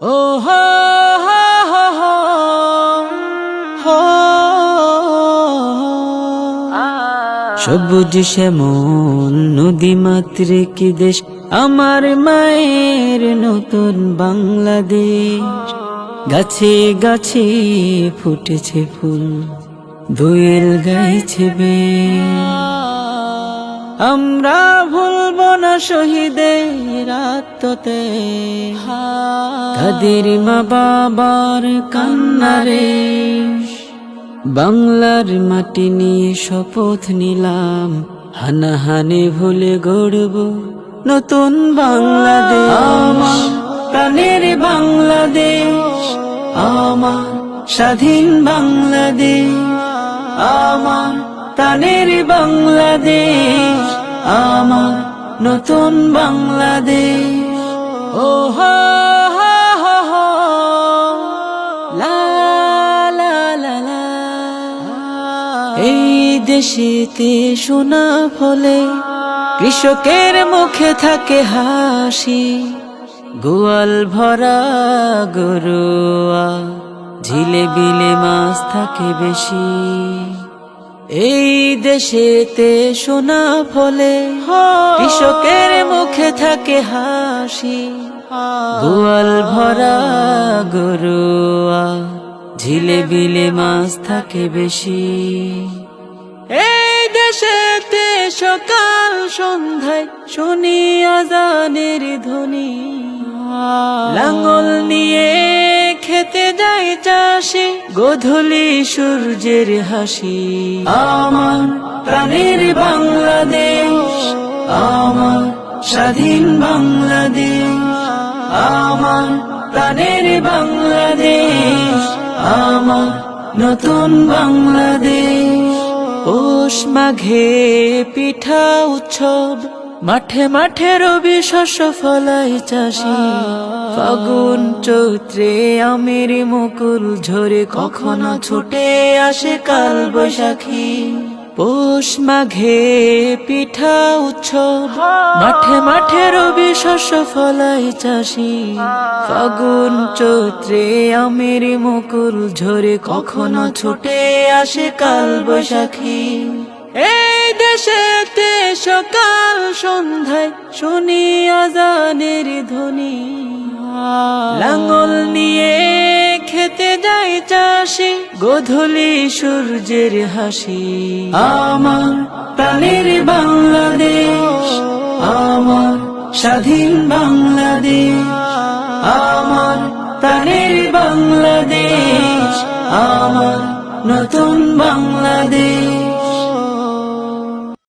হো হো হো হো হো। সবুজ শ্যামল নদী মাত্রে কি দেশ? আমার মায়ের নতুন বাংলাদেশ। গাছে গাছে ফুটেছে ফুল, দোয়েল গাইছে বে আমরা ভুলব না শহীদের আত্মতে। তাদের মা বাবার কান্নারে বাংলার মাটি নিয়ে শপথ নিলাম, হানাহানি ভুলে গড়ব নতুন বাংলাদেশ। আমার প্রাণের বাংলাদেশ, আমার স্বাধীন বাংলাদেশ, আমার প্রাণের বাংলাদেশ, আমার নতুন বাংলাদেশ। ও এই দেশেতে সোনা ফলে কৃষকের মুখে থাকে হাসি। গোয়াল ভরা গরুয়া ঝিলে বিলে মাছ থাকে বেশি। এই দেশেতে সোনা ফলে কৃষকের মুখে থাকে হাসি। গোয়াল ভরা গরুয়া ঝিলে বিলে মাছ থাকে বেশি। এই দেশেতে সকাল সন্ধ্যায় শুনি আজানের ধ্বনি। লাঙ্গল নিয়ে খেতে যাই চাষি গোধূলি সূর্যের হাসি। আমার প্রাণের বাংলাদেশ আমার স্বাধীন বাংলাদেশ আমার প্রাণের বাংলাদেশ, আমার নতুন বাংলাদেশ। পৌষ মাঘে পিঠা উৎসব, মাঠে মাঠে রবি শস্য ফলাই চাষি। ফাগুন চৈত্রে আমের মুকুল ঝরে কখনো ছুটে আসে কাল বৈশাখী পৌষ মাঘে পিঠা উৎসব। মাঠে মাঠে রবি শস্য ফলাই চাষি। ফাগুন চৈত্রে আমের মুকুল ঝরে কখনো ছুটে আসে কাল বৈশাখী। এই দেশেতে সকাল সন্ধ্যায় শুনি আজানের ধ্বনি। লাঙ্গল চাষি গোধূলি সূর্যের হাসি। আমার প্রাণের বাংলাদেশ, আমার স্বাধীন বাংলাদেশ, আমার প্রাণের বাংলাদেশ, আমার নতুন বাংলাদেশ।